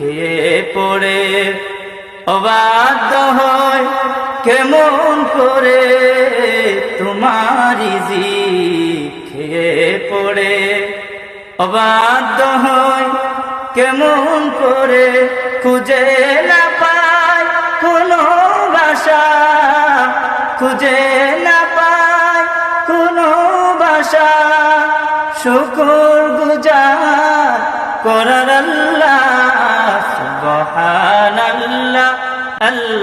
খেয়ে পড়ে। অবাধ্য হয় কেমন করে তোমারি জি খেয়ে পড়ে। অবাধ্য হয় কেমন করে খুঁজে না পায় কোনো বাসা খুঁজে না পায় কোনো বাসা শুকুর গুজার করার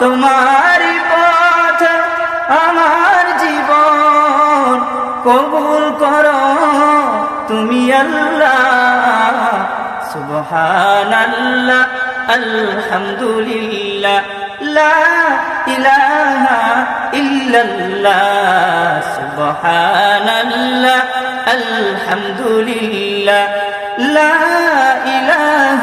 তোমারই পথে আমার জীবন কবুল করো। তুমি আল্লাহ, সুবহানাল্লাহ, আলহামদুলিল্লাহ, লা ইলাহা ইল্লাল্লাহ আলহামদুলিল্লাহ, লা